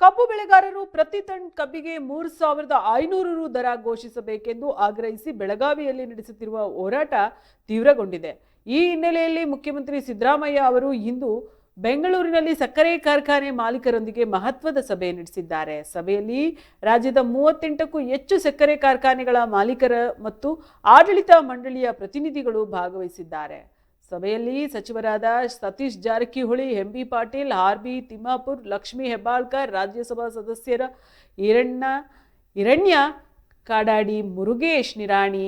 ಕಬ್ಬು ಬೆಳೆಗಾರರು ಪ್ರತಿ ಟನ್ ಕಬ್ಬಿಗೆ ಮೂರು ಸಾವಿರದ ಐನೂರು ರು ದರ ಘೋಷಿಸಬೇಕೆಂದು ಆಗ್ರಹಿಸಿ ಬೆಳಗಾವಿಯಲ್ಲಿ ನಡೆಸುತ್ತಿರುವ ಹೋರಾಟ ತೀವ್ರಗೊಂಡಿದೆ. ಈ ಹಿನ್ನೆಲೆಯಲ್ಲಿ ಮುಖ್ಯಮಂತ್ರಿ ಸಿದ್ದರಾಮಯ್ಯ ಅವರು ಇಂದು ಬೆಂಗಳೂರಿನಲ್ಲಿ ಸಕ್ಕರೆ ಕಾರ್ಖಾನೆ ಮಾಲೀಕರೊಂದಿಗೆ ಮಹತ್ವದ ಸಭೆ ನಡೆಸಿದ್ದಾರೆ. ಸಭೆಯಲ್ಲಿ ರಾಜ್ಯದ ಮೂವತ್ತೆಂಟಕ್ಕೂ ಹೆಚ್ಚು ಸಕ್ಕರೆ ಕಾರ್ಖಾನೆಗಳ ಮಾಲೀಕರ ಮತ್ತು ಆಡಳಿತ ಮಂಡಳಿಯ ಪ್ರತಿನಿಧಿಗಳು ಭಾಗವಹಿಸಿದ್ದಾರೆ. ಸಭೆಯಲ್ಲಿ ಸಚಿವರಾದ Satish Jarkiholi, MB Patil R B Timmapur, Lakshmi Hebbalkar, Rajya Sabha ಸದಸ್ಯರ ಹಿರಣ್ಣ, ಹಿರಣ್ಯ ಕಾಡಾಡಿ, ಮುರುಗೇಶ್ ನಿರಾಣಿ,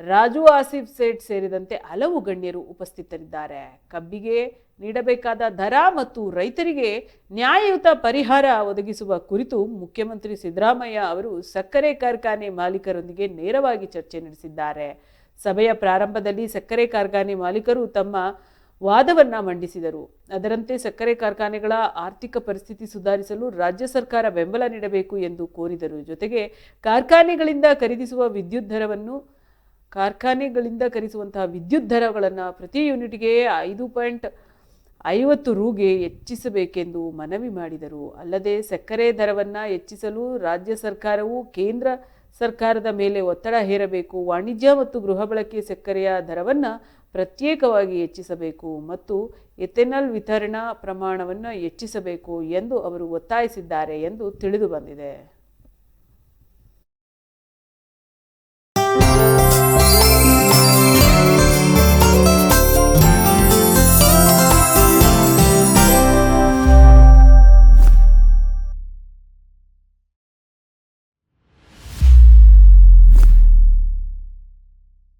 ರಾಜು ಆಸಿಫ್ ಸೇಠ್ ಸೇರಿದಂತೆ ಹಲವು ಗಣ್ಯರು ಉಪಸ್ಥಿತರಿದ್ದಾರೆ. ಕಬ್ಬಿಗೆ ನೀಡಬೇಕಾದ ದರ ಮತ್ತು ರೈತರಿಗೆ ನ್ಯಾಯಯುತ ಪರಿಹಾರ ಒದಗಿಸುವ ಕುರಿತು ಮುಖ್ಯಮಂತ್ರಿ ಸಿದ್ದರಾಮಯ್ಯ ಅವರು ಸಕ್ಕರೆ ಕಾರ್ಖಾನೆ ಮಾಲೀಕರೊಂದಿಗೆ ನೇರವಾಗಿ ಚರ್ಚೆ ನಡೆಸಿದ್ದಾರೆ. ಸಭೆಯ ಪ್ರಾರಂಭದಲ್ಲಿ ಸಕ್ಕರೆ ಕಾರ್ಖಾನೆ ಮಾಲೀಕರು ತಮ್ಮ ವಾದವನ್ನು ಮಂಡಿಸಿದರು. ಅದರಂತೆ ಸಕ್ಕರೆ ಕಾರ್ಖಾನೆಗಳ ಆರ್ಥಿಕ ಪರಿಸ್ಥಿತಿ ಸುಧಾರಿಸಲು ರಾಜ್ಯ ಸರ್ಕಾರ ಬೆಂಬಲ ನೀಡಬೇಕು ಎಂದು ಕೋರಿದರು. ಜೊತೆಗೆ ಕಾರ್ಖಾನೆಗಳಿಂದ ಖರೀದಿಸುವ ವಿದ್ಯುತ್ ದರವನ್ನು, ಕಾರ್ಖಾನೆಗಳಿಂದ ಖರೀದಿಸುವಂತಹ ವಿದ್ಯುತ್ ದರಗಳನ್ನು ಪ್ರತಿ ಯೂನಿಟ್ಗೆ ಐದು ಪಾಯಿಂಟ್ ಐವತ್ತು ರೂಗೆ ಹೆಚ್ಚಿಸಬೇಕೆಂದು ಮನವಿ ಮಾಡಿದರು. ಅಲ್ಲದೆ ಸಕ್ಕರೆ ದರವನ್ನು ಹೆಚ್ಚಿಸಲು ರಾಜ್ಯ ಸರ್ಕಾರವು ಕೇಂದ್ರ ಸರ್ಕಾರದ ಮೇಲೆ ಒತ್ತಡ ಹೇರಬೇಕು. ವಾಣಿಜ್ಯ ಮತ್ತು ಗೃಹ ಬಳಕೆ ಸಕ್ಕರೆಯ ದರವನ್ನು ಪ್ರತ್ಯೇಕವಾಗಿ ಹೆಚ್ಚಿಸಬೇಕು ಮತ್ತು ಎಥೆನಾಲ್ ವಿತರಣಾ ಪ್ರಮಾಣವನ್ನು ಹೆಚ್ಚಿಸಬೇಕು ಎಂದು ಅವರು ಒತ್ತಾಯಿಸಿದ್ದಾರೆ ಎಂದು ತಿಳಿದು ಬಂದಿದೆ.